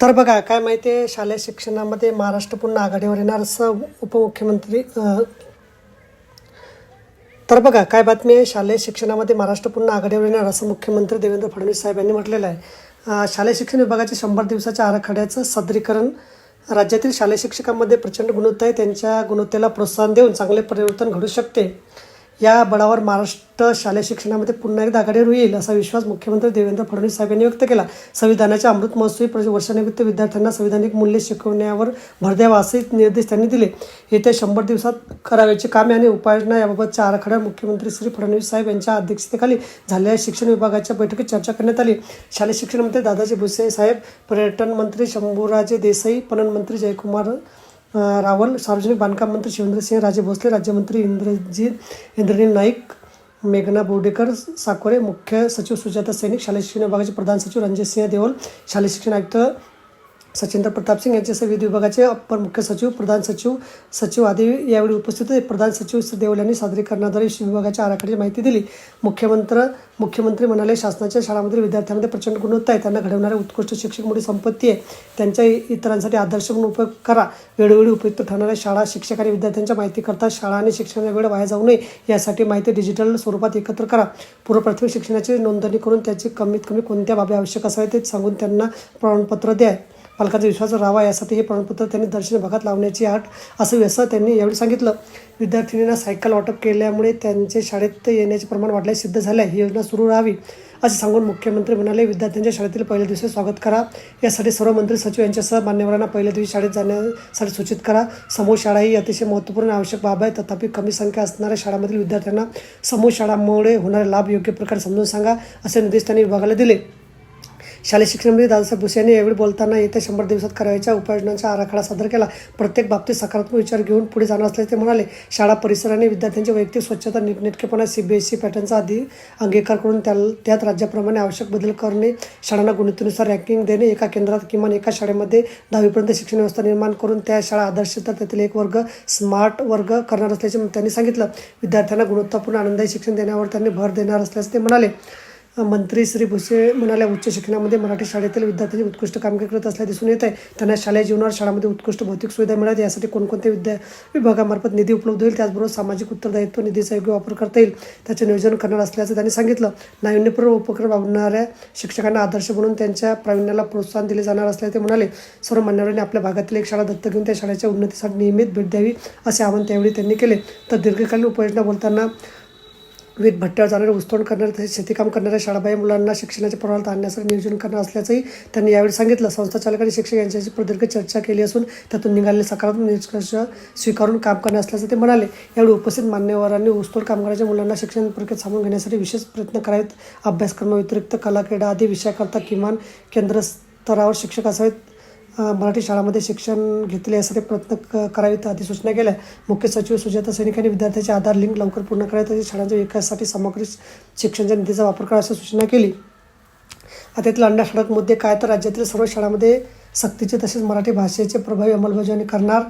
तर बघा काय माहिती आहे शालेय शिक्षणामध्ये महाराष्ट्र पुन्हा आघाडीवर येणार असं उपमुख्यमंत्री तर बघा काय बातमी आहे? शालेय शिक्षणामध्ये महाराष्ट्र पुन्हा आघाडीवर येणार असं मुख्यमंत्री देवेंद्र फडणवीस साहेब यांनी म्हटलेलं आहे. शालेय शिक्षण विभागाच्या शंभर दिवसाच्या आराखड्याचं सादरीकरण राज्यातील शालेय शिक्षकांमध्ये प्रचंड गुणवत्ता आहे त्यांच्या गुणवत्तेला प्रोत्साहन देऊन चांगले परिवर्तन घडू शकते. या बळावर महाराष्ट्र शालेय शिक्षणामध्ये पुन्हा एकदा आघाडीवर येईल असा विश्वास मुख्यमंत्री देवेंद्र फडणवीस साहेब यांनी व्यक्त केला. संविधानाच्या अमृत महोत्सवी वर्षानिमित्त विद्यार्थ्यांना संविधानिक मूल्य शिकवण्यावर भर द्यावा असे निर्देश त्यांनी दिले. येत्या शंभर दिवसात करावयाची कामे आणि उपाययोजना याबाबतच्या आराखड्यावर मुख्यमंत्री श्री फडणवीस साहेब यांच्या अध्यक्षतेखाली झालेल्या शिक्षण विभागाच्या बैठकीत चर्चा करण्यात आली. शालेय शिक्षण मंत्री दादाजी भुसे साहेब पर्यटन मंत्री शंभूराजे देसाई पणन मंत्री जयकुमार रावल सार्वजनिक बांधकाम मंत्री शिवेंद्रसिंह राजे भोसले राज्यमंत्री इंद्रजित इंद्रनील नाईक मेघना बोर्डेकर साकोरे मुख्य सचिव सुजाता सैनिक शालेय शिक्षण विभागाचे प्रधान सचिव रणजित सिंह देओल शालेय शिक्षण आयुक्त सचिंद्र प्रताप सिंग यांच्यासह विधी विभागाचे अप्पर मुख्य सचिव प्रधान सचिव सचिव आदी यावेळी उपस्थित होते. प्रधान सचिव श्री देओल यांनी सादरीकरणाद्वारे विभागाच्या आराखड्याची माहिती दिली. मुख्यमंत्र मुख्यमंत्री म्हणाले शासनाच्या शाळामध्ये विद्यार्थ्यांमध्ये प्रचंड गुणवत्ता आहे. त्यांना घडवणारे उत्कृष्ट शिक्षक मोठी संपत्ती आहे. त्यांच्या इतरांसाठी आदर्श म्हणून उपयोग करा. वेळोवेळी उपयुक्त ठरणाऱ्या शाळा शिक्षक आणि विद्यार्थ्यांच्या माहिती करता. शाळा आणि शिक्षणाचा वेळ वाया जाऊ नये. यासाठी माहिती डिजिटल स्वरूपात एकत्र करा. पूर्वप्राथमिक शिक्षणाची नोंदणी करून त्याची कमीत कमी कोणत्या बाबी आवश्यक असावे ते सांगून त्यांना प्रमाणपत्र द्या. पालकांचा विश्वास राहावा यासाठी हे प्रमाणपत्र त्यांनी दर्शन भागात लावण्याची आट असं असं त्यांनी यावेळी सांगितलं. विद्यार्थिनींना सायकल वाटप केल्यामुळे त्यांचे शाळेत येण्याचे प्रमाण वाढल्यास सिद्ध झाले ही योजना सुरू राहावी असे सांगून मुख्यमंत्री म्हणाले विद्यार्थ्यांच्या शाळेतील पहिल्या दिवशी स्वागत करा यासाठी सर्व मंत्री सचिव यांच्यासह मान्यवरांना पहिल्या दिवशी शाळेत जाण्यासाठी सूचित करा. समूह शाळा ही अतिशय महत्त्वपूर्ण आवश्यक बाब आहे तथापि कमी संख्या असणाऱ्या शाळांमधील विद्यार्थ्यांना समूह शाळांमुळे होणारे लाभ योग्य प्रकारे समजून सांगा असे निर्देश त्यांनी विभागाला दिले. शालेय शिक्षणमंत्री दादासाहेब भुसे यांनी यावेळी बोलताना येत्या शंभर दिवसात करायच्या उपाययोजनांचा आराखडा सादर केला. प्रत्येक बाबतीत सकारात्मक विचार घेऊन पुढे जाणार असल्याचे ते म्हणाले. शाळा परिसराने विद्यार्थ्यांची वैयक्तिक स्वच्छता नीटनेटकेपणा सी बी एस पॅटर्नचा आधी अंगीकार करून त्या त्यात राज्याप्रमाणे आवश्यक बदल करणे शाळांना गुणवत्तेनुसार रँकिंग देणे एका केंद्रात किमान एका शाळेमध्ये दहावीपर्यंत शिक्षण व्यवस्था निर्माण करून त्या शाळा आदर्श तर त्यातील एक वर्ग स्मार्ट वर्ग करणार असल्याचे त्यांनी सांगितलं. विद्यार्थ्यांना गुणवत्तापूर्ण आनंदायी शिक्षण देण्यावर त्यांनी भर देणार असल्याचं ते म्हणाले. मंत्री श्री भुसे म्हणाल्या उच्च शिक्षणामध्ये मराठी शाळेतील विद्यार्थ्यांची उत्कृष्ट कामगिरी करत असल्या दिसून येत आहे. त्यांना शालेय जीवनावर शाळामध्ये उत्कृष्ट भौतिक सुविधा मिळावी यासाठी कोणकोणत्या विद्या विभागामार्फत निधी उपलब्ध होईल त्याचबरोबर सामाजिक उत्तरदायित्व निधीचा योग्य वापर करता येईल त्याचे नियोजन करणार असल्याचं त्यांनी सांगितलं. नाविन्यपूर्ण उपक्रम राबवणाऱ्या शिक्षकांना आदर्श म्हणून त्यांच्या प्रावीण्याला प्रोत्साहन दिले जाणार असल्याचे ते म्हणाले. सर्व मान्यवरांनी आपल्या भागातील एक शाळा दत्तक घेऊन त्या शाळेच्या उन्नतीसाठी नियमित भेट द्यावी असे आवाहन त्यावेळी त्यांनी केले. तर दीर्घकालीन उपाययोजना बोलताना विविध भट्ट्यावर जाणारे ऊसतोड करणारे तसेच शेतीकाम करणाऱ्या शाळाबाह्य मुलांना शिक्षणाच्या प्रवाहात आणण्यासाठी नियोजन करणार असल्याचंही त्यांनी यावेळी सांगितलं. संस्था चालक आणि शिक्षक यांच्याशी प्रदीर्घ चर्चा केली असून त्यातून निघालेले सकारात्मक निष्कर्ष स्वीकारून काम करणार असल्याचं ते म्हणाले. यावेळी उपस्थित मान्यवरांनी ऊसतोड कामगारांच्या मुलांना शिक्षण प्रक्रियेत सामावून घेण्यासाठी विशेष प्रयत्न करावेत. अभ्यासक्रमाव्यतिरिक्त कला क्रीडा आदी विषयाकरता किमान केंद्र स्तरावर शिक्षक असावेत. मराठी शाळामध्ये शिक्षण घेतले यासाठी प्रयत्न क करावेत अधिसूचना सूचना केल्या. मुख्य सचिव सुजाता सैनिक यांनी विद्यार्थ्याचे आधार लिंक लवकर पूर्ण करावे तसेच शाळांच्या विकासासाठी सामग्री शिक्षणाच्या निधीचा वापर करा अशी सूचना केली. आता यातील अन्य ठळक मुद्दे काय? तर राज्यातील सर्व शाळांमध्ये सक्तीचे तसेच मराठी भाषेचे प्रभावी अंमलबजावणी करणार.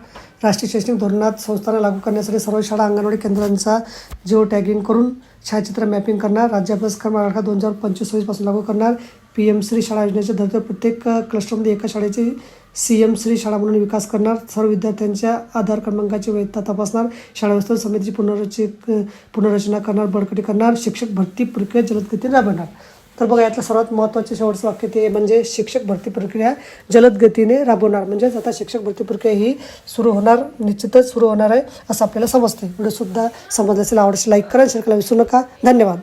राष्ट्रीय शैक्षणिक धोरणात संस्थांना लागू करण्यासाठी सर्व शाळा अंगणवाडी केंद्रांचा जिओ टॅगिंग करून छायाचित्र मॅपिंग करणार. राज्य अभ्यासक्रम आराखडा दोन हजार पंचवीस सव्वीसपासून लागू करणार. पी एम श्री शाळा योजनेच्या दर प्रत्येक क्लस्टरमध्ये एका शाळेची सी एम श्री शाळा म्हणून विकास करणार. सर्व विद्यार्थ्यांच्या आधार क्रमांकाची वैधता तपासणार. शाळा व्यवस्था समितीची पुनर्रचित पुनर्रचना करणार बळकटी करणार. शिक्षक भरती प्रक्रिया जलदगतीने राबवणार. तर बघा यातलं सर्वात महत्त्वाचे शेवटचं वाक्य ते म्हणजे शिक्षक भरती प्रक्रिया जलद गतीने राबवणार. म्हणजेच आता शिक्षक भरती प्रक्रिया ही सुरू होणार निश्चितच सुरू होणार आहे असं आपल्याला समजते व्हिडिओसुद्धा समजलं असेल आवडीचे लाईक करा शेअर करायला विसरू नका. धन्यवाद.